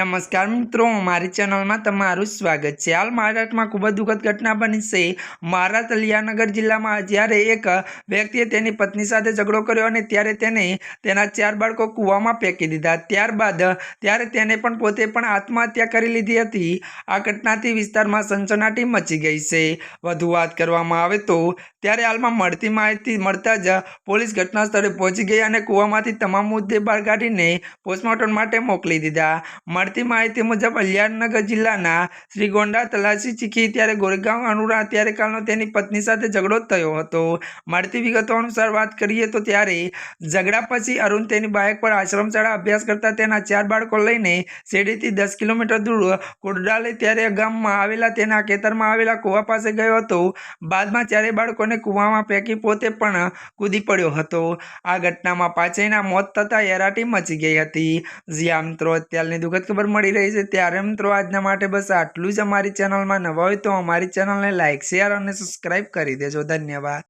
નમસ્કાર મિત્રો, મારી ચેનલમાં તમારું સ્વાગત છે. હાલ મહારાષ્ટ્રમાં ખૂબ જ દુઃખદ ઘટના બની છે. મહારાષ્ટ્ર લિયાનગર જિલ્લામાં જ્યારે એક વ્યક્તિએ તેની પત્ની સાથે ઝઘડો કર્યો અને ત્યારે તેને તેના ચાર બાળકો કૂવામાં ફેંકી દીધા. ત્યારબાદ ત્યારે તેને પણ પોતે પણ આત્મહત્યા કરી લીધી હતી. આ ઘટનાથી વિસ્તારમાં સનસનાટી મચી ગઈ છે. વધુ વાત કરવામાં આવે તો ત્યારે હાલમાં મળતી માહિતી મળતા જ પોલીસ ઘટના સ્થળે પહોંચી ગઈ અને કૂવામાંથી તમામ મુદ્દે બહાર કાઢીને પોસ્ટમોર્ટમ માટે મોકલી દીધા. મળતી માહિતી મુજબ અલિયાનગર જિલ્લાના શ્રીગોંડા તલાસી ચીખી ત્યારે ગોરેગાંવ અનુરા ત્યારે કાલનો તેની પત્ની સાથે ઝઘડો થયો હતો. મળતી વિગતો અનુસાર વાત કરીએ તો ત્યારે ઝઘડા પછી અરુણ તેની બાઇક પર આશ્રમશાળા અભ્યાસ કરતા તેના ચાર બાળકો લઈને શેરડીથી દસ કિલોમીટર દૂર કોડડાલે ત્યારે ગામમાં આવેલા તેના ખેતરમાં આવેલા કૂવા પાસે ગયો હતો. બાદમાં ચારે બાળકોને કૂવામાં ફેંકી પોતે પણ કૂદી પડ્યો હતો. આ ઘટનામાં પાંચેયના મોત થતાં હેરાટી મચી ગઈ હતી. જ્યાં મિત્રો અત્યારની દુઃખદ ખબર મળી રહી છે ત્યારે મિત્રો આજના માટે બસ આટલું જ અમારી ચેનલમાં નવા હોય તો અમારી ચેનલને લાઇક શેર અને સબસ્ક્રાઈબ કરી દેજો. ધન્યવાદ.